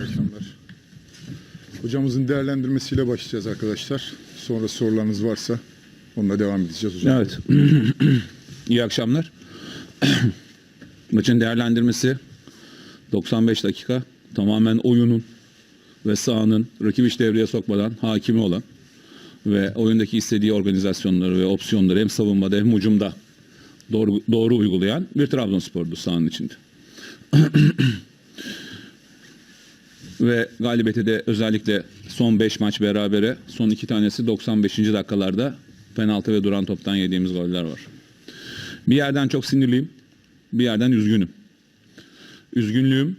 İyi akşamlar. Hocamızın değerlendirmesiyle başlayacağız arkadaşlar. Sonra sorularınız varsa onunla devam edeceğiz hocam. Evet. İyi akşamlar. Maçın değerlendirmesi 95 dakika tamamen oyunun ve sahanın rakip hiç devreye sokmadan hakimi olan ve oyundaki istediği organizasyonları ve opsiyonları hem savunmada hem hücumda doğru, doğru uygulayan bir Trabzonspor'du sahanın içinde. ve galibiyeti de özellikle son 5 maç berabere son 2 tanesi 95. dakikalarda penaltı ve duran toptan yediğimiz goller var. Bir yerden çok sinirliyim. Bir yerden üzgünüm. Üzgünlüğüm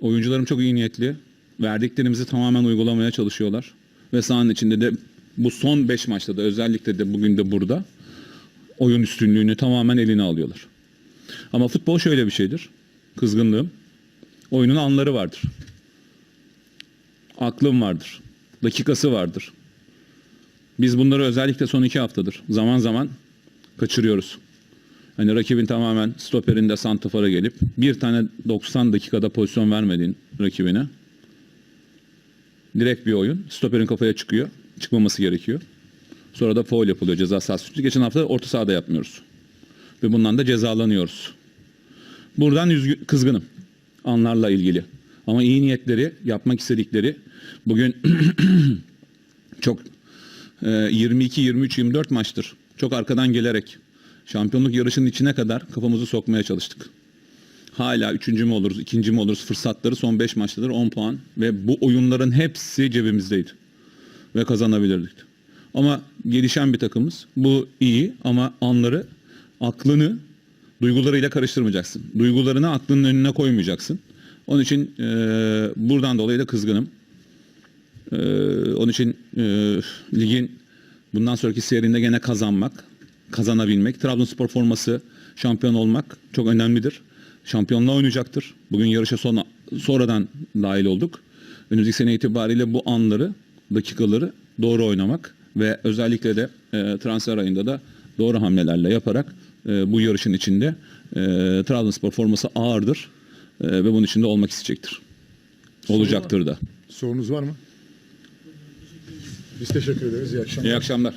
oyuncularım çok iyi niyetli. Verdiklerimizi tamamen uygulamaya çalışıyorlar. Ve sahanın içinde de bu son 5 maçta da özellikle de bugün de burada oyun üstünlüğünü tamamen eline alıyorlar. Ama futbol şöyle bir şeydir. Kızgınlığım. Oyunun anları vardır. Aklım vardır. Dakikası vardır. Biz bunları özellikle son iki haftadır zaman zaman kaçırıyoruz. Hani rakibin tamamen stoperinde santifara gelip bir tane 90 dakikada pozisyon vermediğin rakibine direkt bir oyun. Stoperin kafaya çıkıyor. Çıkmaması gerekiyor. Sonra da foul yapılıyor ceza sahası. Geçen hafta orta sahada yapmıyoruz. Ve bundan da cezalanıyoruz. Buradan kızgınım anlarla ilgili. Ama iyi niyetleri, yapmak istedikleri bugün çok e, 22, 23, 24 maçtır. Çok arkadan gelerek şampiyonluk yarışının içine kadar kafamızı sokmaya çalıştık. Hala üçüncü mü oluruz, ikinci mi oluruz fırsatları son 5 maçtadır 10 puan ve bu oyunların hepsi cebimizdeydi ve kazanabilirdik. Ama gelişen bir takımız. Bu iyi ama anları, aklını duygularıyla karıştırmayacaksın. Duygularını aklının önüne koymayacaksın. Onun için e, buradan dolayı da kızgınım. E, onun için e, ligin bundan sonraki serinde gene kazanmak, kazanabilmek, Trabzonspor forması şampiyon olmak çok önemlidir. Şampiyonluğa oynayacaktır. Bugün yarışa sonra, sonradan dahil olduk. Önümüzdeki sene itibariyle bu anları, dakikaları doğru oynamak ve özellikle de e, transfer ayında da doğru hamlelerle yaparak e, bu yarışın içinde e, Trabzonspor forması ağırdır e, ve bunun içinde olmak isteyecektir. Olacaktır da. Sorunuz var mı? Biz teşekkür ederiz. İyi akşamlar. İyi akşamlar.